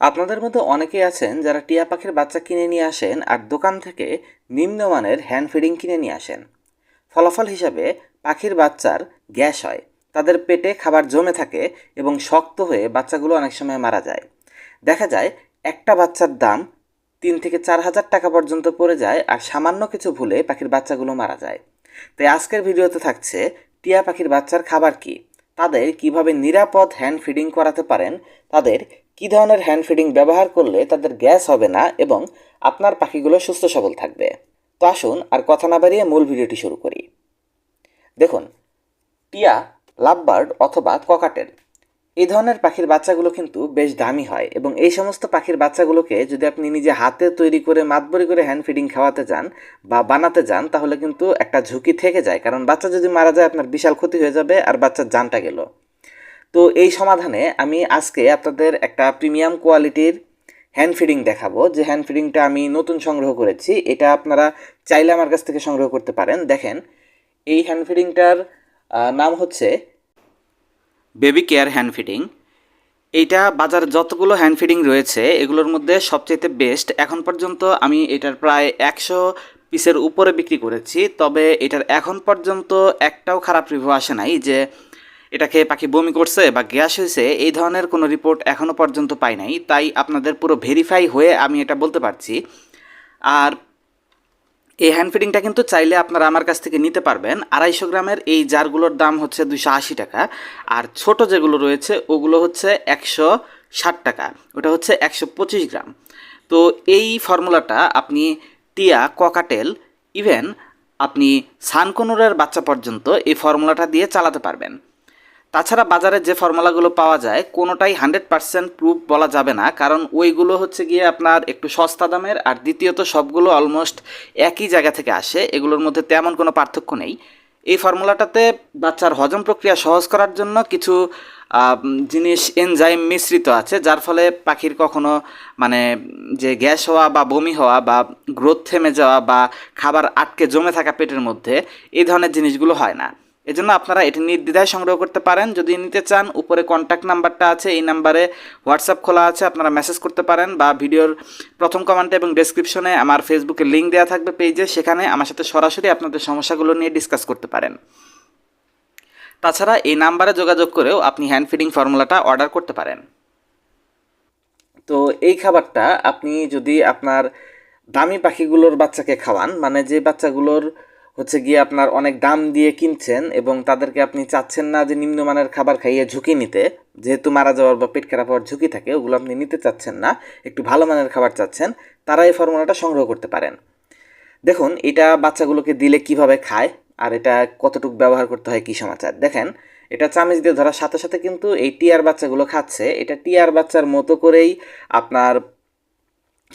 আপনাদের মধ্যে অনেকেই আছেন যারা টিয়া পাখির বাচ্চা কিনে নিয়ে আসেন আর দোকান থেকে নিম্নমানের হ্যান্ড ফিডিং কিনে নিয়ে আসেন। ফলাফল হিসাবে পাখির বাচ্চার গ্যাস হয়, তাদের পেটে খাবার জমে থাকে এবং শক্ত হয়ে বাচ্চাগুলো অনেক সময় মারা যায়। দেখা যায় একটা বাচ্চার দাম তিন থেকে চার হাজার টাকা পর্যন্ত পড়ে যায় আর সামান্য কিছু ভুলে পাখির বাচ্চাগুলো মারা যায়। তাই আজকের ভিডিওতে থাকছে টিয়া পাখির বাচ্চার খাবার কি, তাদের কীভাবে নিরাপদ হ্যান্ড ফিডিং করাতে পারেন, তাদের কি ধরনের হ্যান্ড ফিডিং ব্যবহার করলে তাদের গ্যাস হবে না এবং আপনার পাখিগুলো সুস্থ সবল থাকবে? তো আসুন আর কথা না বাড়িয়ে মূল ভিডিওটি শুরু করি। দেখুন, টিয়া, লাভবার্ড অথবা ককাটেল। এই ধরনের পাখির বাচ্চাগুলো কিন্তু বেশ দামি হয় এবং এই সমস্ত পাখির বাচ্চাগুলোকে যদি আপনি নিজে হাতে তৈরি করে, মাতবরি করে হ্যান্ড ফিডিং খাওয়াতে যান বা বানাতে যান, তাহলে কিন্তু একটা ঝুঁকি থেকে যায়। কারণ বাচ্চা যদি মারা যায়, আপনার বিশাল ক্ষতি হয়ে যাবে আর বাচ্চার জানটা গেল। তো এই সমাধানে আমি আজকে আপনাদের একটা প্রিমিয়াম কোয়ালিটির হ্যান্ড ফিডিং দেখাবো। যে হ্যান্ড ফিডিংটা আমি নতুন সংগ্রহ করেছি, এটা আপনারা চাইলে আমার কাছ থেকে সংগ্রহ করতে পারেন। দেখেন, এই হ্যান্ড ফিডিংটার নাম হচ্ছে বেবি কেয়ার হ্যান্ড ফিডিং এইটা বাজার যতগুলো হ্যান্ড ফিডিং রয়েছে, এগুলোর মধ্যে সবচেয়ে বেস্ট এখন পর্যন্ত আমি এটার প্রায় একশো পিসের উপরে বিক্রি করেছি, তবে এটার এখন পর্যন্ত একটাও খারাপ রিভিউ আসে নাই যে এটা খেয়ে পাখি বমি করছে বা গ্যাস হয়েছে, এই ধরনের কোনো রিপোর্ট এখনও পর্যন্ত পাই নাই। তাই আপনাদের পুরো ভেরিফাই হয়ে আমি এটা বলতে পারছি। আর এই হ্যান্ড ফিডিংটা কিন্তু চাইলে আপনারা আমার কাছ থেকে নিতে পারবেন। আড়াইশো গ্রামের এই জারগুলোর দাম হচ্ছে দুশো আশি টাকা। আর ছোট যেগুলো রয়েছে, ওগুলো হচ্ছে একশো ষাট টাকা। ওটা হচ্ছে একশো পঁচিশ গ্রাম। তো এই ফর্মুলাটা আপনি টিয়া, ককাটেল ইভেন আপনি সানকনুরের বাচ্চা পর্যন্ত এই ফর্মুলাটা দিয়ে চালাতে পারবেন। তাছাড়া বাজারে যে ফর্মুলাগুলো পাওয়া যায়, কোনোটাই হান্ড্রেড পার্সেন্ট প্রুফ বলা যাবে না। কারণ ওইগুলো হচ্ছে গিয়ে আপনার একটু সস্তা দামের, আর দ্বিতীয়ত সবগুলো অলমোস্ট একই জায়গা থেকে আসে। এগুলোর মধ্যে তেমন কোনো পার্থক্য নেই। এই ফর্মুলাটাতে বাচ্চার হজম প্রক্রিয়া সহজ করার জন্য কিছু জিনিস এনজাইম মিশ্রিত আছে, যার ফলে পাখির কখনো মানে যে গ্যাস হওয়া বা বমি হওয়া বা গ্রোথ থেমে যাওয়া বা খাবার আটকে জমে থাকা পেটের মধ্যে এই ধরনের জিনিসগুলো হয় না। এজন্য আপনারা এটি নির্দ্বিধায় সংগ্রহ করতে পারেন। যদি নিতে চান, উপরে কন্ট্যাক্ট নাম্বারটা আছে, এই নাম্বারে হোয়াটসঅ্যাপ খোলা আছে, আপনারা মেসেজ করতে পারেন বা ভিডিওর প্রথম কমেন্টে এবং ডেসক্রিপশনে আমার ফেসবুকে লিঙ্ক দেওয়া থাকবে পেজে সেখানে আমার সাথে সরাসরি আপনাদের সমস্যাগুলো নিয়ে ডিসকাস করতে পারেন। তাছাড়া এই নাম্বারে যোগাযোগ করেও আপনি হ্যান্ড ফিডিং ফর্মুলাটা অর্ডার করতে পারেন। তো এই খাবারটা আপনি যদি আপনার দামি পাখিগুলোর বাচ্চাকে খাওয়ান মানে যে বাচ্চাগুলোর হচ্ছে গিয়ে আপনার অনেক দাম দিয়ে কিনছেন এবং তাদেরকে আপনি চাচ্ছেন না যে নিম্নমানের খাবার খাইয়ে ঝুঁকি নিতে। যেহেতু মারা যাওয়ার বা পেট খারাপ হওয়ার ঝুঁকি থাকে, ওগুলো আপনি নিতে চাচ্ছেন না, একটু ভালো মানের খাবার চাচ্ছেন, তারা এই ফর্মুলাটা সংগ্রহ করতে পারেন। দেখুন, এটা বাচ্চাগুলোকে দিলে কীভাবে খায় আর এটা কতটুকু ব্যবহার করতে হয় কী সমাচার। দেখেন, এটা চামিচ দিয়ে ধরার সাথে সাথে কিন্তু এই টিয়ার বাচ্চাগুলো খাচ্ছে। এটা টিয়ার বাচ্চার মতো করেই আপনার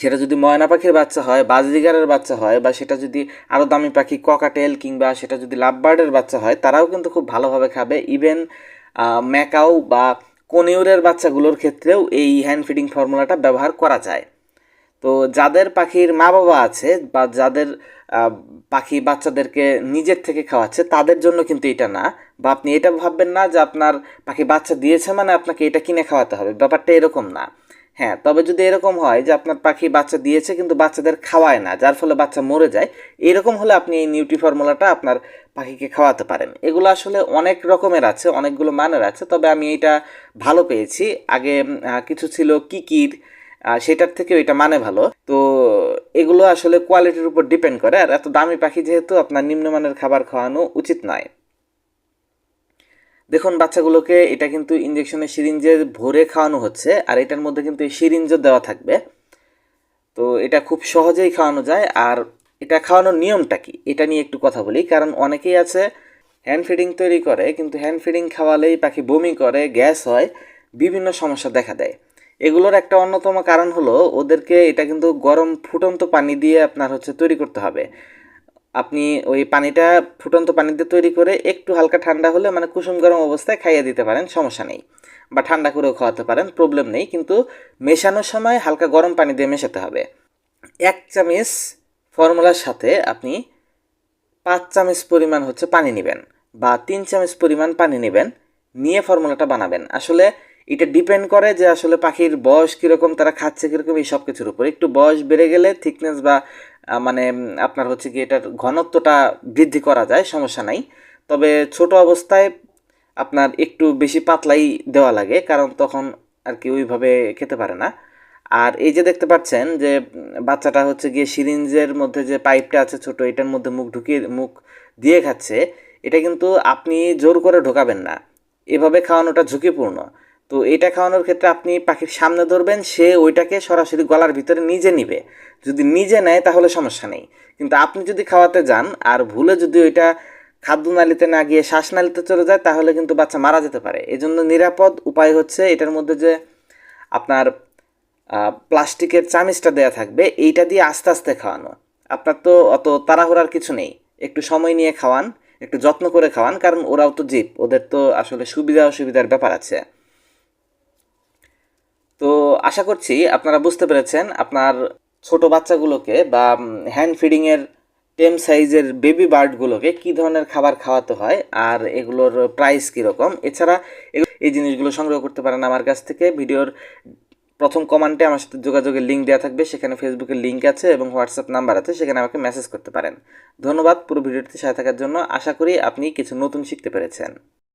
সেটা যদি ময়না পাখির বাচ্চা হয় বাজরিগারের বাচ্চা হয়, বা সেটা যদি আরও দামি পাখি ককাটেল কিংবা সেটা যদি লাভবার্ডের বাচ্চা হয়, তারাও কিন্তু খুব ভালোভাবে খাবে। ইভেন ম্যাকাও বা কনিউরের বাচ্চাগুলোর ক্ষেত্রেও এই হ্যান্ড ফিডিং ফর্মুলাটা ব্যবহার করা যায়। তো যাদের পাখির মা বাবা আছে বা যাদের পাখি বাচ্চাদেরকে নিজের থেকে খাওয়াচ্ছে, তাদের জন্য কিন্তু এটা না। বা আপনি এটা ভাববেন না যে আপনার পাখি বাচ্চা দিয়েছে মানে আপনাকে এটা কিনে খাওয়াতে হবে। ব্যাপারটা এরকম না। হ্যাঁ তবে যদি এরকম হয় যে আপনার পাখি বাচ্চা দিয়েছে কিন্তু বাচ্চাদের খাওয়ায় না, যার ফলে বাচ্চা মরে যায়, এরকম হলে আপনি এই নিউট্রি ফর্মুলাটা আপনার পাখিকে খাওয়াতে পারেন। এগুলো আসলে অনেক রকমের আছে, অনেকগুলো মানের আছে, তবে আমি এটা ভালো পেয়েছি। আগে কিছু ছিল কিকির সেটার থেকে এটা মানে ভালো। তো এগুলো আসলে কোয়ালিটির উপর ডিপেন্ড করে, আর এত দামি পাখি যেহেতু আপনার নিম্নমানের খাবার খাওয়ানো উচিত নয়। দেখুন, বাচ্চাগুলোকে এটা কিন্তু ইঞ্জেকশনের সিরিঞ্জে ভরে খাওয়ানো হচ্ছে, আর এটার মধ্যে কিন্তু এই সিরিঞ্জও দেওয়া থাকবে। তো এটা খুব সহজেই খাওয়ানো যায়, আর এটা খাওয়ানোর নিয়মটা কি? এটা নিয়ে একটু কথা বলি, কারণ অনেকেই আছে হ্যান্ড ফিডিং তৈরি করে, কিন্তু হ্যান্ড ফিডিং খাওয়ালেই পাখি বমি করে, গ্যাস হয়, বিভিন্ন সমস্যা দেখা দেয়। এগুলোর একটা অন্যতম কারণ হলো, ওদেরকে এটা কিন্তু গরম ফুটন্ত পানি দিয়ে আপনার হচ্ছে তৈরি করতে হবে। আপনি ওই পানিটা ফুটন্ত পানিতে তৈরি করে একটু হালকা ঠান্ডা হলে মানে কুসুম গরম অবস্থায় খাইয়ে দিতে পারেন, সমস্যা নেই। বা ঠান্ডা করেও খাওয়াতে পারেন প্রবলেম নেই, কিন্তু মেশানোর সময় হালকা গরম পানি দিয়ে মেশাতে হবে। এক চামচ ফর্মুলার সাথে আপনি পাঁচ চামচ পরিমাণ হচ্ছে পানি নেবেন বা তিন চামচ পরিমাণ পানি নেবেন, নিয়ে ফর্মুলাটা বানাবেন। আসলে এটা ডিপেন্ড করে যে আসলে পাখির বয়স কীরকম, তারা খাচ্ছে কীরকম, এই সব কিছুর উপর। একটু বয়স বেড়ে গেলে থিকনেস বা মানে আপনার হচ্ছে কি এটার ঘনত্বটা বৃদ্ধি করা যায়, সমস্যা নাই। তবে ছোট অবস্থায় আপনার একটু বেশি পাতলাই দেওয়া লাগে, কারণ তখন আর কি ওইভাবে খেতে পারে না। আর এই যে দেখতে পাচ্ছেন যে বাচ্চাটা হচ্ছে গিয়ে সিরিঞ্জের মধ্যে যে পাইপটা আছে ছোট, এটার মধ্যে মুখ ঢুকিয়ে, মুখ দিয়ে খাচ্ছে, এটা কিন্তু আপনি জোর করে ঢোকাবেন না। এভাবে খাওয়ানোটা ঝুঁকিপূর্ণ। তো এটা খাওয়ানোর ক্ষেত্রে আপনি পাখির সামনে ধরবেন, সে ওইটাকে সরাসরি গলার ভিতরে নিজে নিবে। যদি নিজে নেয়, তাহলে সমস্যা নেই। কিন্তু আপনি যদি খাওয়াতে যান আর ভুলে যদি ওইটা খাদ্যনালীতে না গিয়ে শ্বাসনালীতে চলে যায়, তাহলে কিন্তু বাচ্চা মারা যেতে পারে। এজন্য নিরাপদ উপায় হচ্ছে এটার মধ্যে যে আপনার প্লাস্টিকের চামিচটা দেয়া থাকবে, এইটা দিয়ে আস্তে আস্তে খাওয়ানো। আপনার তো অত তাড়াহুড়ার কিছু নেই। একটু সময় নিয়ে খাওয়ান, একটু যত্ন করে খাওয়ান, কারণ ওরাও তো জীব, ওদের তো আসলে সুবিধা অসুবিধার ব্যাপার আছে। তো আশা করছি আপনারা বুঝতে পেরেছেন, আপনার ছোট বাচ্চাগুলোকে বা হ্যান্ড ফিডিংয়ের টেম সাইজের বেবি বার্ডগুলোকে কী ধরনের খাবার খাওয়াতে হয় আর এগুলোর প্রাইস কীরকম। এছাড়া এই জিনিসগুলো সংগ্রহ করতে পারেন আমার কাছ থেকে। ভিডিওর প্রথম কমেন্টে আমার সাথে যোগাযোগের লিঙ্ক দেওয়া থাকবে, সেখানে ফেসবুকের লিঙ্ক আছে এবং হোয়াটসঅ্যাপ নাম্বার আছে, সেখানে আমাকে মেসেজ করতে পারেন। ধন্যবাদ পুরো ভিডিওটিতে সাথে থাকার জন্য। আশা করি আপনি কিছু নতুন শিখতে পেরেছেন।